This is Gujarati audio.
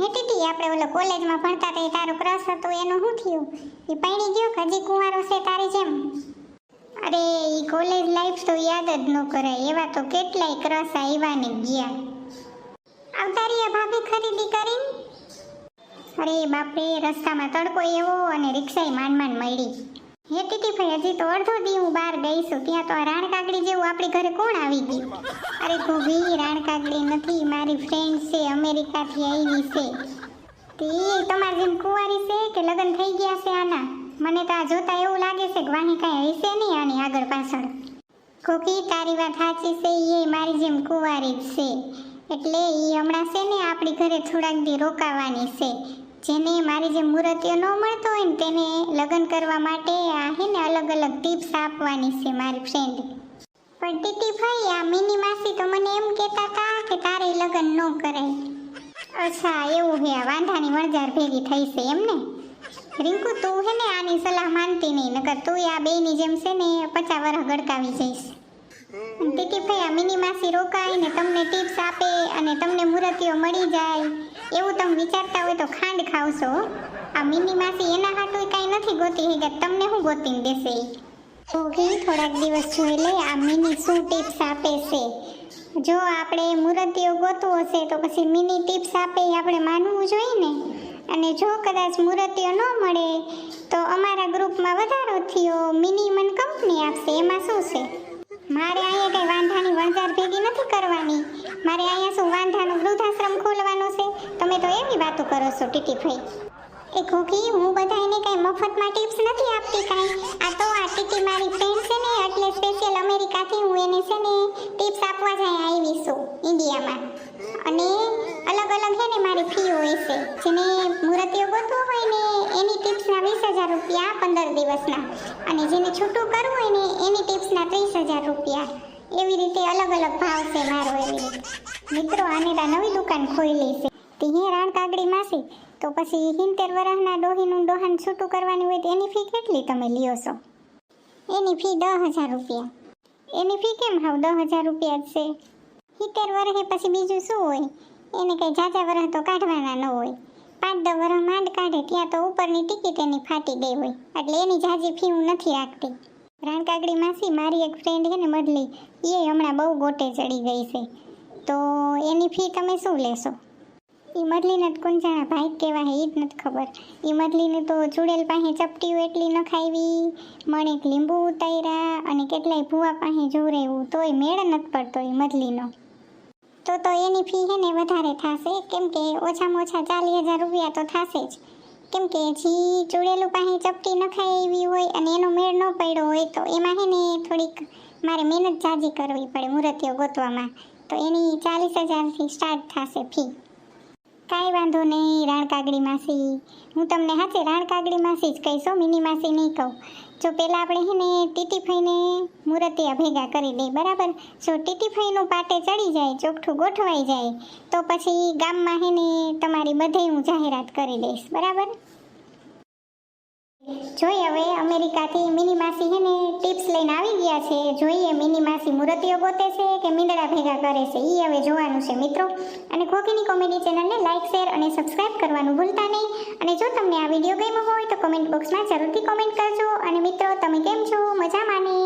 હેટીટી આપણે ઓલો કોલેજમાં ભણતા તે તારો ક્રશ હતો, એનું શું થયું? એ પૈણી ગયો હજી કુંવારો છે તારી જેમ? અરે એ કોલેજ લાઈફ તો યાદ જ ન કરાય. એવા તો કેટલાય ક્રશ આવ્યા ને ગયા. આવતા રહ્યા ભાભી ખરીદી કરીને? અરે બાપરે, રસ્તામાં તડકો એવો અને રિક્ષાએ માંડ માંડ મળી. હે ભાઈ, હજી તો અડધો દી હું બહાર ગઈ છું. ત્યાં તો રાણ કાકડી જેવું આપણી ઘરે કોણ આવી ગયું? અરે ગોભી રાણ કાકડી નથી, મારી ફ્રેન્ડ છે, અમેરિકાથી આવી છે. તે તમારી જેમ કુંવારી છે કે લગ્ન થઈ ગયા છે આના? મને તો આ જોતા એવું લાગે છે કે વાહી કાંઈ હશે નહીં આની આગળ પાછળ. કોકી, તારી વાત સાચી છે એ મારી જેમ કુંવારી જ છે. એટલે એ હમણાં છે ને આપણી ઘરે થોડાક દી રોકાવાની છે. જેને મારી જે મૂર્તિઓ ન મળતો હોય ને તેને લગ્ન કરવા માટે આ હે ને અલગ અલગ ટિપ્સ આપવાની છે મારી ફ્રેન્ડ પણ ટીટી ભાઈ, આ મિની માસી તો મને એમ કહેતા હતા કે તારે લગ્ન ન કરાય. અચ્છા, એવું હે, આ વાંધાની વણઝાર ભેગી થઈ છે એમ ને? રિંકુ, તું હે ને આની સલાહ માનતી નહીં, નકર તું આ બેયની જેમ છે ને પચાસ વર્ષ ગડકાવી જઈશ. ટીટીભાઈ આ મિની માસી રોકાય તમને ટિપ્સ આપે અને તમને મૂર્તિઓ મળી જાય. એવું તમે વિચારતા હોય તો ખાંડ ખાવશો આ મિની માસી એના હાટું કાંઈ નથી ગોતી કે તમને શું ગોતીને દેશે? ઓકે થોડાક દિવસ જોઈ લે, આ મિની શું ટિપ્સ આપે છે. જો આપણે મૂર્તિઓ ગોતવું હશે તો પછી મિની ટિપ્સ આપે આપણે માનવું જોઈએ ને. અને જો કદાચ મૂર્તિઓ ન મળે, તો અમારા ગ્રુપમાં વધારો થયો મિનિમમ કંપની આપશે. એમાં શું છે? મારે અહીંયા કઈ વાંધાની વણઝાર ભેગી નથી કરવાની. મારે અહીંયા શું વાંધાનો વૃદ્ધાશ્રમ ખોલવાનો છે? તમે તો એવી વાતો કરો છો, ટીટીભાઈ. એ ખોખી હું બધાને કઈ મફતમાં ટિપ્સ નથી આપતી, કાંઈ અને અલગ અલગ છે ને મારી ફી હોય છે. જેને મૂર્તિઓ ગોતવું હોય ને એની ટિપ્સના વીસ હજાર રૂપિયા પંદર દિવસના. અને જેને છૂટું કરવું હોય ને એની ટિપ્સના ત્રીસ હજાર રૂપિયા. એવી રીતે અલગ અલગ ભાવ છે મારો એવી રીતે. મિત્રો, આને નવી દુકાન ખોલી છે. તે હે રાણ કાગડી માસી. તો પછી હિંતેર વરહના ડોહીનું ડોહાન છૂટું કરવાની હોય તો એની ફી કેટલી તમે લ્યો છો? એની ફી દસ હજાર રૂપિયા. એની ફી કેમ હાવ દસ હજાર રૂપિયા જ છે? સિત્તેર વર્ષે પછી બીજું શું હોય? એને કંઈ જાજા વર્ષ તો કાઢવાના ન હોય. પાંચ દસ વર્ષ માંડ કાઢે, ત્યાં તો ઉપરની ટિકિટ એની ફાટી ગઈ હોય. એટલે એની જાજી ફી હું નથી રાખતી રાણકાગડી માસી, મારી એક ફ્રેન્ડ છે ને મડલી એ હમણાં બહુ ગોટે ચડી ગઈ છે. તો એની ફી તમે શું લેશો? એ મદલીને જ કુંજાણા ભાઈ જ કહેવાય એ જ નથી ખબર. એ મદલીને તો ચૂડેલ પાસે ચપટીઓ એટલી ન ખાવી મણેક લીંબુ ઉતાર્યા અને કેટલાય ભૂવા પાસે જોરાયું તોય મેળ નથી પડતો એ મરલીનો તો તો એની ફી હે ને વધારે થશે. કેમ કે ઓછામાં ઓછા ચાલીસ હજાર રૂપિયા તો થશે જ. કેમ કે જી ચૂડેલું પાસે ચપટી નખાય એવી હોય અને એનો મેળ ન પડ્યો હોય તો એમાં હે ને થોડીક મારે મહેનત જાજી કરવી પડે મૂર્તિઓ ગોતવામાં. તો એની ચાલીસ હજારથી સ્ટાર્ટ થશે ફી કાંઈ વાંધો નહીં રાણકાગડી માસી હું તમને હાથે રાણકાગડી માસી જ કહીશો મિની માસી નહીં કહું. જો પહેલાં આપણે હે ને ટીટીફાઈને મૂર્તિયા ભેગા કરી દઈએ, બરાબર? જો ટીટીફાઈનું પાટે ચડી જાય, ચોખ્ઠું ગોઠવાઈ જાય, તો પછી ગામમાં હે ને તમારી બધે હું જાહેરાત કરી દઈશ, બરાબર? જોઈ હવે અમેરિકાથી મિની માસી હે ને ટિપ્સ લઈને આવી ગયા છે. જોઈએ, મિની માસી મૂર્તિઓ ગોતે છે કે મીંદડા ભેગા કરે છે? એ હવે જોવાનું છે, મિત્રો. અને ખોખીની કોમેડી ચેનલને લાઇક શેર અને સબસ્ક્રાઇબ કરવાનું ભૂલતા નહીં. અને જો તમને આ વીડિયો ગમ્યો હોય તો કોમેન્ટ બોક્સમાં જરૂરથી કોમેન્ટ કરજો. અને મિત્રો, તમે કેમ છો? મજામાં ને